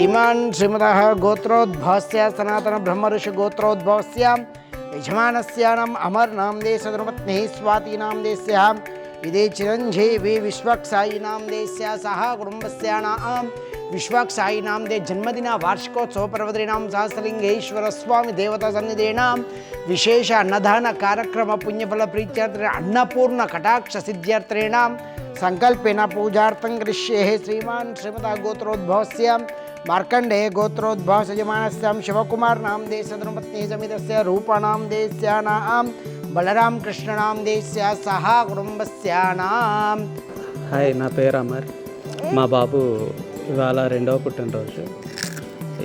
श्रीमान् श्रीमतः गोत्रोद्भवस्य सनातनब्रह्मऋषिगोत्रोद्भवस्यां यजमानस्याणाम् अमरनाम्दे सदनुपत्निः स्वातीनाम्देस्यां इदे चिरञ्जीवी विश्वक्सायिनाम्दे देश सह कुटुम्बस्याणां विश्वाक्सायिनाम्दे जन्मदिन वार्षिकोत्सव पर्वदीनां सहस्रलिङ्गेश्वरस्वामिदेवतासन्निधीनां विशेष अन्नदानकार्यक्रमपुण्यफलप्रीत्यर्थे अन्नपूर्णकटाक्षसिद्ध्यर्थेणां संकल्पेन पूजार्थं करिष्येः। श्रीमान श्रीमद गोत्रोद्भवस्य మార్కండే గోత్రోద్భాసజమానస్యాం శివకుమార్నాం దేశధనుపత్నీజమిదస్య రూపాణం దేశ్యానాం బలరాం కృష్ణనాం దేశ్య సహా కుటుంబస్యానాం హాయ్ నా పేరు అమర్ మా బాబు ఇవాళ రెండవ పుట్టినరోజు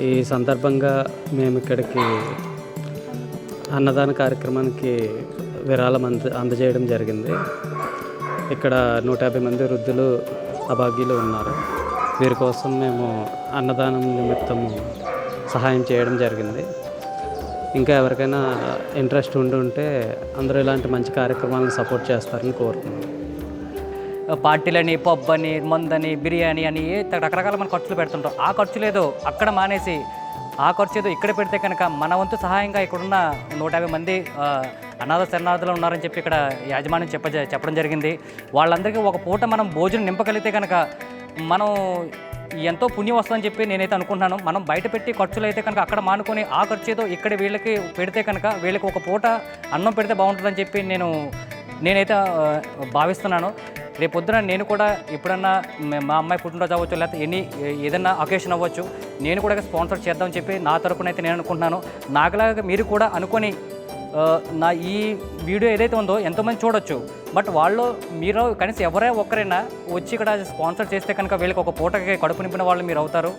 ఈ సందర్భంగా మేము ఇక్కడికి అన్నదాన కార్యక్రమానికి విరాళం అంద అందజేయడం జరిగింది. ఇక్కడ నూట యాభై మంది వృద్ధులు అభాగ్యులు ఉన్నారు. వీరి కోసం మేము అన్నదానం నిమిత్తము సహాయం చేయడం జరిగింది. ఇంకా ఎవరికైనా ఇంట్రెస్ట్ ఉండి ఉంటే అందరూ ఇలాంటి మంచి కార్యక్రమాలను సపోర్ట్ చేస్తారని కోరుతున్నాను పార్టీలని పబ్ అని మందని బిర్యానీ అని రకరకాల మన ఖర్చులు పెడుతుంటాం. ఆ ఖర్చు లేదు అక్కడ మానేసి ఆ ఖర్చు ఏదో ఇక్కడ పెడితే కనుక మన వంతు సహాయంగా ఇక్కడున్న నూట యాభై మంది అనాథ శరణార్థులు ఉన్నారని చెప్పి ఇక్కడ యాజమాన్యం చెప్ప చెప్పడం జరిగింది. వాళ్ళందరికీ ఒక పూట మనం భోజనం నింపగలిగితే కనుక మనం ఎంతో పుణ్యం వస్తుందని చెప్పి నేనైతే అనుకుంటున్నాను. మనం బయట పెట్టి ఖర్చులు అయితే కనుక అక్కడ మానుకొని ఆ ఖర్చు ఏదో ఇక్కడ వీళ్ళకి పెడితే కనుక వీళ్ళకి ఒక పూట అన్నం పెడితే బాగుంటుందని చెప్పి నేను నేనైతే భావిస్తున్నాను. రేపు నేను కూడా ఎప్పుడన్నా మా అమ్మాయి పుట్టినరోజు అవ్వచ్చు లేకపోతే ఎనీ ఏదైనా అకేషన్ అవ్వచ్చు నేను కూడా స్పాన్సర్ చేద్దామని చెప్పి నా తరపున అయితే నేను అనుకుంటున్నాను. నాకులాగా మీరు కూడా అనుకొని నా ఈ వీడియో ఏదైతే ఉందో ఎంతోమంది చూడొచ్చు. బట్ వాళ్ళు మీరు కనీసం ఎవరే ఒక్కరైనా వచ్చి ఇక్కడ స్పాన్సర్ చేస్తే కనుక వీళ్ళకి ఒక పూటకి కడుపు నింపిన వాళ్ళు మీరు అవుతారు.